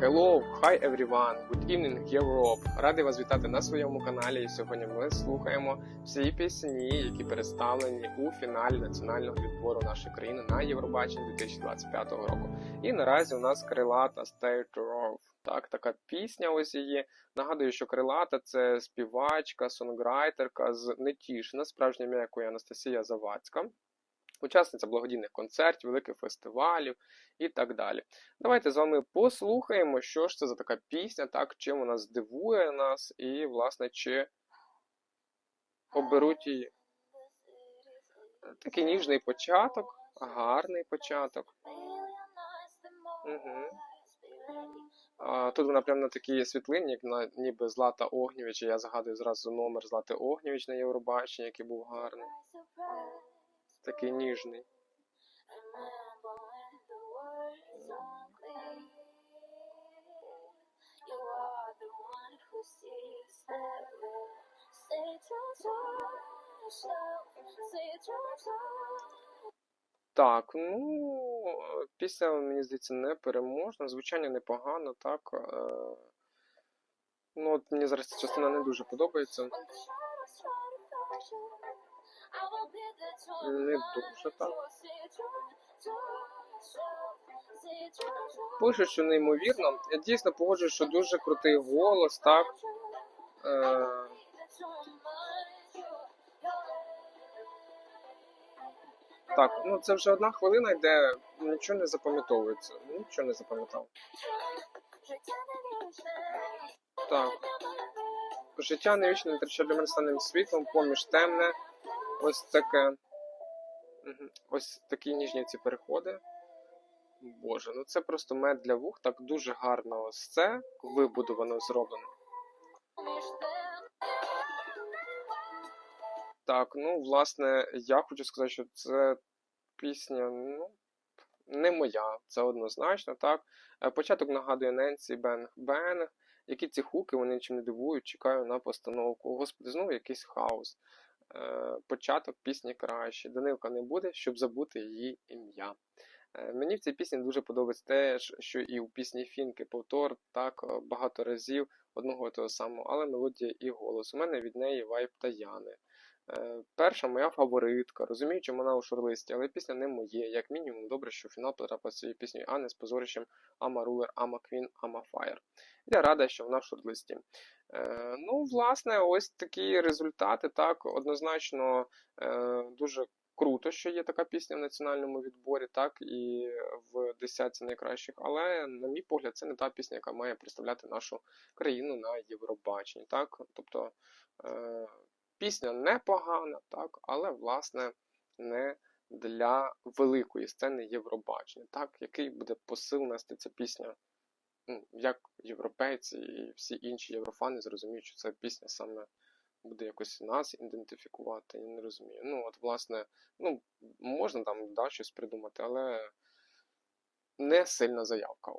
Hello, hi everyone, good evening Europe. Радий вас вітати на своєму каналі. І сьогодні ми слухаємо всі пісні, які представлені у фіналі національного відбору нашої країни на Євробаченні 2025 року. І наразі у нас крилата Stay to. Так, така пісня ось її. Нагадую, що крилата це співачка, сонграйтерка з Нетішина, справжнє ім'я якої Анастасія Завадська. Учасниця благодійних концертів, великих фестивалів і так далі. Давайте з вами послухаємо, що ж це за така пісня, так, чим вона здивує нас, і, власне, чи оберуть її. Такий ніжний початок, гарний початок. Угу. Тут вона прямо на такій світлині, як на, ніби Злата Огнєвіч. Я згадую зразу номер Злати Огнєвіч на Євробаченні, який був гарний. Такий ніжний. Так, ну, пісня, мені здається, не переможна. Звучання непогано, так. Е, ну, от мені зараз ця частина не дуже подобається. Не дуже так. Пише, що неймовірно. Я дійсно погоджуюсь, що дуже крутий голос, так. Е, так, ну це вже одна хвилина йде, нічого не запам'ятовується. Нічого не запам'ятав. Так. Життя не вічне, трича для мене станем світлом, поміж темне. Ось таке. Ось такі ніжні ці переходи. Боже, ну це просто мед для вух, так дуже гарно ось це вибудовано, зроблено. Так, ну, власне, я хочу сказати, що це пісня, ну, не моя, це однозначно, так. Е, Початок нагадує Ненсі Бенг Бенг. Які ці хуки, вони нічим не дивують, чекаю на постановку. Господи, знову якийсь хаос. Е, Початок пісні краще. Данилка не буде, щоб забути її ім'я. Е, Мені в цій пісні дуже подобається те, що і у пісні Фінки повтор так е, багато разів одного і того самого, але мелодія і голос. У мене від неї вайб Таяни. Е, Перша моя фаворитка. Розумію, чому вона у шорлисті, але пісня не моє. Як мінімум, добре, що фінал потрапила з цією піснею, а не з позорищем Ама Рулер, Ама Квін, Ама Фаєр. Я рада, що вона в шортлисті. Е, ну, власне, ось такі результати. Так, однозначно е, дуже круто, що є така пісня в національному відборі, так, і в десятці найкращих. Але, на мій погляд, це не та пісня, яка має представляти нашу країну на Євробаченні. Так? Тобто е, пісня непогана, так, але, власне, не для великої сцени Євробачення. Так, який буде посил нести ця пісня? Ну, як європейці і всі інші єврофани зрозуміють, що ця пісня саме буде якось нас ідентифікувати, я не розумію. Ну, от, власне, ну, можна там да, щось придумати, але не сильна заявка.